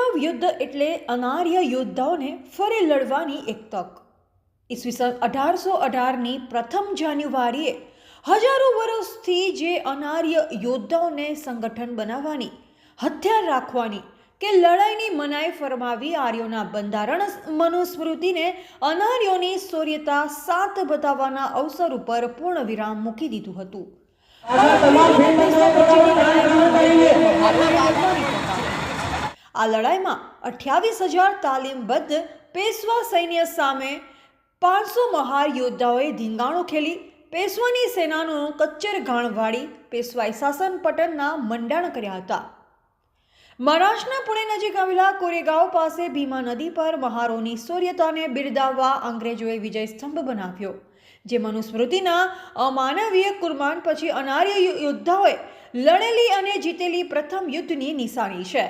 તાંડવ યુદ્ધ એટલે અનાર્ય યોદ્ધાઓને ફરી લડવાની એક તક. ઈસવીસન અઢારસો અઢારની પ્રથમ જાન્યુઆરીએ હજારો વર્ષથી જે અનાર્ય યોદ્ધાઓને સંગઠન બનાવવાની, હથિયાર રાખવાની કે લડાઈની મનાઈ ફરમાવી આર્યોના બંધારણ મનુસ્મૃતિને અનાર્યોની શૌર્યતા સાત બતાવવાના અવસર ઉપર પૂર્ણ વિરામ મૂકી દીધું હતું. આ લડાઈમાં અઠ્યાવીસ હજાર તાલીમબદ્ધ પેશવા સૈન્ય સામે પાંચસો મહાર યોદ્ધાઓએ ધીંગાણો ખેલી. પેશવાની સેનાનું કચ્ચર ઘાણ વાળી પેશવાઈ શાસન પટનના મંડાણ કર્યા હતા. મહારાષ્ટ્રના પુણે નજીક આવેલા કોરેગાંવ પાસે ભીમા નદી પર મહારોની શૌર્યતાને બિરદાવવા અંગ્રેજોએ વિજય સ્તંભ બનાવ્યો, જે મનુસ્મૃતિના અમાનવીય કુરબાન પછી અનાર્ય યોદ્ધાઓએ લડેલી અને જીતેલી પ્રથમ યુદ્ધની નિશાની છે.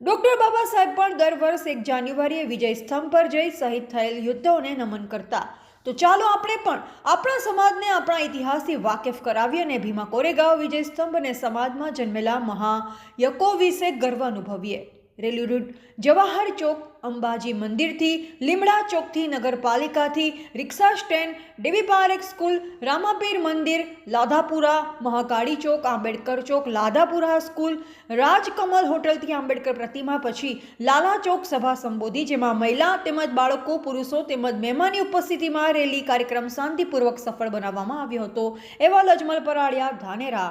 ડૉક્ટર બાબા સાહેબ પણ દર વર્ષ એક જાન્યુઆરીએ વિજય સ્તંભ પર જઈ શહીદ થયેલ યુદ્ધોને નમન કરતા. તો ચાલો આપણે પણ આપણા સમાજને આપણા ઇતિહાસથી વાકેફ કરાવીએ અને ભીમા કોરેગાંવ વિજય સ્તંભ અને સમાજમાં જન્મેલા મહાયકો વિશે ગર્વ અનુભવીએ. રેલી રૂટ જવાહર ચોક, અંબાજી મંદિરથી, લીમડા ચોકથી, નગરપાલિકાથી, rickshaw stand Devi Parekh school, Ramapir Mandir, Ladhapura, Mahakali Chowk, Ambedkar Chowk, Ladhapura school, Rajkamal હોટલથી Ambedkar પ્રતિમા, પછી લાલા ચોક સભા સંબોધી, જેમાં મહિલા તેમજ બાળકો, પુરુષો તેમજ મહેમાનની ઉપસ્થિતિમાં રેલી કાર્યક્રમ શાંતિપૂર્વક સફળ બનાવવામાં આવ્યો હતો. એવા લજમલ પરાળિયા ધાનેરા.